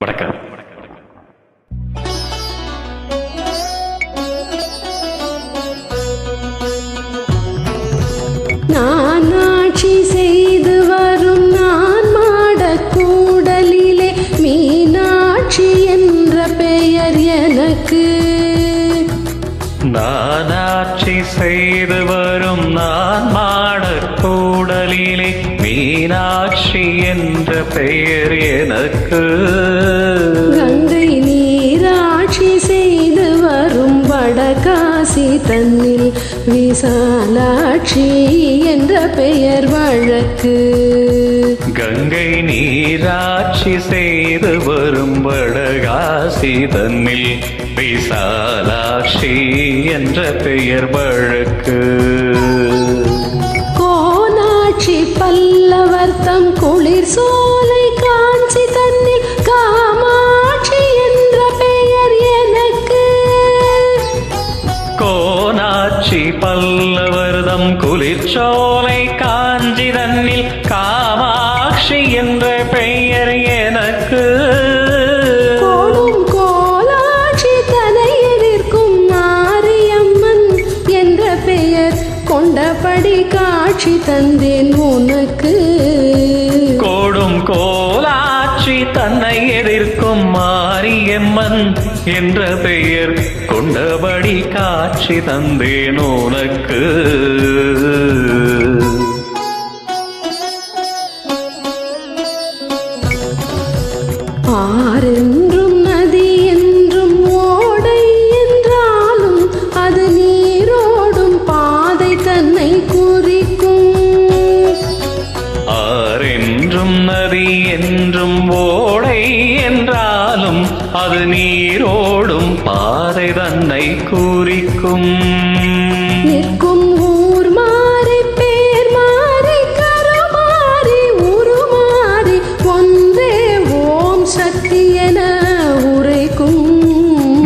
வணக்கம். நான் ஆட்சி செய்து வரும் நான் மாடக் கூடலிலே மீனாட்சி என்ற பெயர் எனக்கு. நான் ஆட்சி செய்து வரும் நான் மாடக் கூடலிலே மீனாட்சி என்ற பெயர் எனக்கு. கங்கை நீராட்சி செய்து வரும் வடகாசி தன்னில் விசாலாட்சி என்ற பெயர் வழக்கு. கங்கை நீராட்சி செய்து வரும் வடகாசி தன்னில் விசாலாட்சி என்ற பெயர் வழக்கு. பல்லவர் குளிர் சோலை காஞ்சி தன்னில் காமாட்சி என்ற பெயர் எனக்கு. கோனாட்சி பல்லவர்தம் குளிர் சோலை காஞ்சி தன்னில் காமாட்சி என்ற பெயர் கொண்டபடி காட்சி தந்தேன் உனக்கு. கோடும் கோலாட்சி தன்னை எதிர்க்கும் மாரியம்மன் என்ற பெயர் கொண்டபடி காட்சி தந்தேன் உனக்கு. ஆறென்றும் நதி என்றும் ஓடை என்றாலும் அது நீரோடும் பாதை தன்னை குறிக்கும். நிற்கும் ஊர் மாறி பேர் மாறி கரமாறி உருமாறி ஒன்றே ஓம் சக்தி என உரைக்கும்.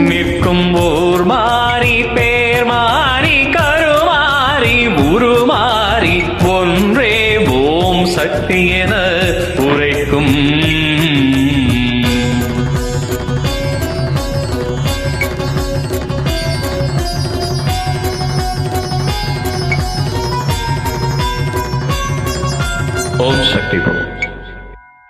நிற்கும் ஊர் மாறி பேர் மாறி கருமாறி உருமாறி ஒன்றே ஓம் சக்தி என All sick people.